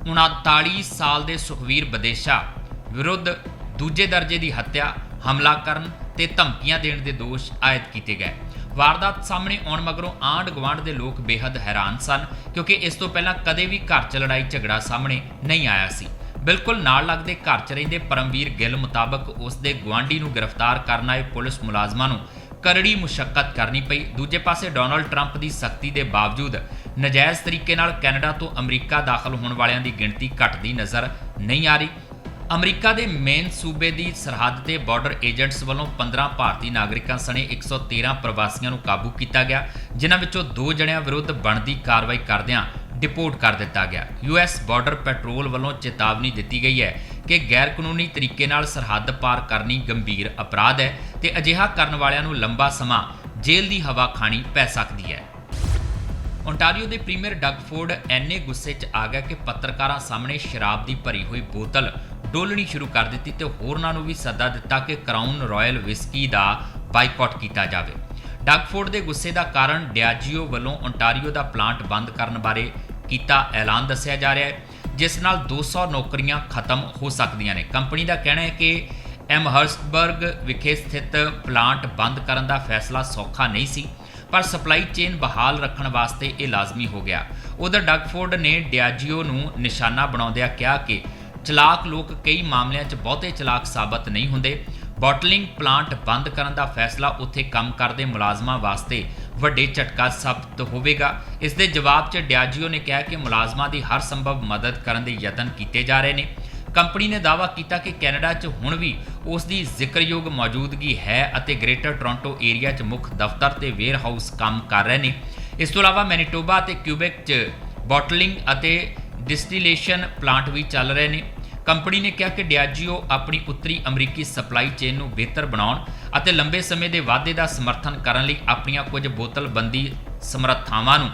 39 ਸਾਲ ਦੇ ਸੁਖਵੀਰ ਬਦੇਸ਼ਾ ਵਿਰੁੱਧ ਦੂਜੇ ਦਰਜੇ ਦੀ ਹੱਤਿਆ, ਹਮਲਾ ਕਰਨ ਤੇ ਧਮਕੀਆਂ ਦੇਣ ਦੇ ਦੋਸ਼ ਆਇਦ ਕੀਤੇ ਗਏ। ਵਾਰਦਾਤ ਸਾਹਮਣੇ ਆਉਣ ਮਗਰੋਂ ਆਂਢ ਗੁਆਂਢ ਦੇ ਲੋਕ ਬੇहद ਹੈਰਾਨ ਸਨ, ਕਿਉਂਕਿ ਇਸ ਤੋਂ ਪਹਿਲਾਂ ਕਦੇ ਵੀ ਘਰ 'ਚ ਲੜਾਈ ਝਗੜਾ ਸਾਹਮਣੇ ਨਹੀਂ ਆਇਆ ਸੀ। ਬਿਲਕੁਲ ਨਾਲ ਲੱਗਦੇ ਘਰ 'ਚ ਰਹਿੰਦੇ ਪਰਮਵੀਰ ਗਿੱਲ ਮੁਤਾਬਕ ਉਸ ਦੇ ਗੁਆਂਢੀ ਨੂੰ ਗ੍ਰਿਫਤਾਰ ਕਰਨ ਆਏ ਪੁਲਿਸ ਮੁਲਾਜ਼ਮਾਂ ਨੂੰ ਕਰੜੀ ਮੁਸ਼ਕਲ ਕਰਨੀ ਪਈ। ਦੂਜੇ ਪਾਸੇ ਡੋਨਲਡ ਟਰੰਪ ਦੀ ਸਖਤੀ ਦੇ ਬਾਵਜੂਦ ਨਜਾਇਜ਼ ਤਰੀਕੇ ਨਾਲ ਕੈਨੇਡਾ ਤੋਂ ਅਮਰੀਕਾ ਦਾਖਲ ਹੋਣ ਵਾਲਿਆਂ ਦੀ ਗਿਣਤੀ ਘਟਦੀ ਨਜ਼ਰ ਨਹੀਂ ਆ ਰਹੀ। ਅਮਰੀਕਾ ਦੇ ਮੇਨ ਸੂਬੇ ਦੀ ਸਰਹੱਦ ਤੇ ਬਾਰਡਰ ਏਜੰਟਸ ਵੱਲੋਂ 15 ਭਾਰਤੀ ਨਾਗਰਿਕਾਂ ਸਣੇ 113 ਪ੍ਰਵਾਸੀਆਂ ਨੂੰ ਕਾਬੂ ਕੀਤਾ ਗਿਆ, ਜਿਨ੍ਹਾਂ ਵਿੱਚੋਂ ਦੋ ਜਣਿਆਂ ਵਿਰੁੱਧ ਬਣਦੀ ਕਾਰਵਾਈ ਕਰਦਿਆਂ ਡਿਪੋਰਟ ਕਰ ਦਿੱਤਾ ਗਿਆ। ਯੂਐਸ ਬਾਰਡਰ ਪੈਟਰੋਲ ਵੱਲੋਂ ਚੇਤਾਵਨੀ ਦਿੱਤੀ ਗਈ ਹੈ ਕਿ ਗੈਰ ਕਾਨੂੰਨੀ ਤਰੀਕੇ ਨਾਲ ਸਰਹੱਦ ਪਾਰ ਕਰਨੀ ਗੰਭੀਰ ਅਪਰਾਧ ਹੈ ਤੇ ਅਜਿਹਾ ਕਰਨ ਵਾਲਿਆਂ ਨੂੰ ਲੰਬਾ ਸਮਾਂ ਜੇਲ੍ਹ ਦੀ ਹਵਾ ਖਾਣੀ ਪੈ ਸਕਦੀ ਹੈ। ਓਨਟਾਰੀਓ ਦੇ ਪ੍ਰੀਮੀਅਰ ਡਗ ਫੋਰਡ ਐਨੇ ਗੁੱਸੇ 'ਚ ਆ ਗਿਆ ਕਿ ਪੱਤਰਕਾਰਾਂ ਸਾਹਮਣੇ ਸ਼ਰਾਬ ਦੀ ਭਰੀ ਹੋਈ ਬੋਤਲ ਡੋਲਣੀ ਸ਼ੁਰੂ ਕਰ ਦਿੱਤੀ ਤੇ ਹੋਰਨਾਂ ਨੂੰ ਵੀ ਸੱਦਾ ਦਿੱਤਾ ਕਿ ਕਰਾਊਨ ਰਾਇਲ ਵਿਸਕੀ ਦਾ ਬਾਈਕਾਟ ਕੀਤਾ ਜਾਵੇ। ਡਗ ਦੇ ਗੁੱਸੇ ਦਾ ਕਾਰਨ ਡਿਆਜੀਓ ਵੱਲੋਂ ਓਨਟਾਰੀਓ ਦਾ ਪਲਾਂਟ ਬੰਦ ਕਰਨ ਬਾਰੇ ਕੀਤਾ ਐਲਾਨ ਦੱਸਿਆ ਜਾ ਰਿਹਾ ਹੈ, ਜਿਸ ਨਾਲ 200 ਨੌਕਰੀਆਂ ਖਤਮ ਹੋ ਸਕਦੀਆਂ ਨੇ। ਕੰਪਨੀ ਦਾ ਕਹਿਣਾ ਹੈ ਕਿ ਐਮਹਰਸਟਬਰਗ ਵਿਖੇ ਸਥਿਤ ਪਲਾਂਟ ਬੰਦ ਕਰਨ ਦਾ ਫੈਸਲਾ ਸੌਖਾ ਨਹੀਂ ਸੀ। ਪਰ ਸਪਲਾਈ ਚੇਨ ਬਹਾਲ ਰੱਖਣ ਵਾਸਤੇ ਇਹ ਲਾਜ਼ਮੀ ਹੋ ਗਿਆ। ਉਧਰ ਡਗਫੋਰਡ ਨੇ ਡਿਆਜੀਓ ਨੂੰ ਨਿਸ਼ਾਨਾ ਬਣਾਉਂਦਿਆਂ ਕਿਹਾ ਕਿ ਚਲਾਕ ਲੋਕ ਕਈ ਮਾਮਲਿਆਂ 'ਚ ਬਹੁਤੇ ਚਲਾਕ ਸਾਬਤ ਨਹੀਂ ਹੁੰਦੇ। ਬੋਟਲਿੰਗ ਪਲਾਂਟ ਬੰਦ ਕਰਨ ਦਾ ਫੈਸਲਾ ਉੱਥੇ ਕੰਮ ਕਰਦੇ ਮੁਲਾਜ਼ਮਾਂ ਵਾਸਤੇ ਵੱਡੇ ਝਟਕਾ ਸਾਬਤ ਹੋਵੇਗਾ। ਇਸ ਦੇ ਜਵਾਬ 'ਚ ਡਿਆਜੀਓ ਨੇ ਕਿਹਾ ਕਿ ਮੁਲਾਜ਼ਮਾਂ ਦੀ ਹਰ ਸੰਭਵ ਮਦਦ ਕਰਨ ਦੇ ਯਤਨ ਕੀਤੇ ਜਾ ਰਹੇ ਨੇ। ਕੰਪਨੀ ਨੇ ਦਾਅਵਾ ਕੀਤਾ ਕਿ ਕੈਨੇਡਾ 'ਚ ਹੁਣ ਵੀ ਉਸ ਦੀ ਜ਼ਿਕਰਯੋਗ ਮੌਜੂਦਗੀ ਹੈ ਅਤੇ ਗ੍ਰੇਟਰ ਟੋਰਾਂਟੋ ਏਰੀਆ 'ਚ ਮੁੱਖ ਦਫ਼ਤਰ ਤੇ ਵੇਅਰਹਾਊਸ ਕੰਮ ਕਰ ਰਹੇ ਨੇ। ਇਸ ਤੋਂ ਇਲਾਵਾ ਮੈਨੀਟੋਬਾ ਅਤੇ ਕਿਊਬੈਕ 'ਚ ਬੋਟਲਿੰਗ ਅਤੇ ਡਿਸਟਿਲੇਸ਼ਨ ਪਲਾਂਟ ਵੀ ਚੱਲ ਰਹੇ ਨੇ। ਕੰਪਨੀ ਨੇ ਕਿਹਾ ਕਿ ਡਿਆਜੀਓ ਆਪਣੀ ਉੱਤਰੀ ਅਮਰੀਕੀ ਸਪਲਾਈ ਚੇਨ ਨੂੰ ਬਿਹਤਰ ਬਣਾਉਣ ਅਤੇ ਲੰਬੇ ਸਮੇਂ ਦੇ ਵਾਧੇ ਦਾ ਸਮਰਥਨ ਕਰਨ ਲਈ ਆਪਣੀਆਂ ਕੁਝ ਬੋਤਲਬੰਦੀ ਸਮਰੱਥਾਵਾਂ ਨੂੰ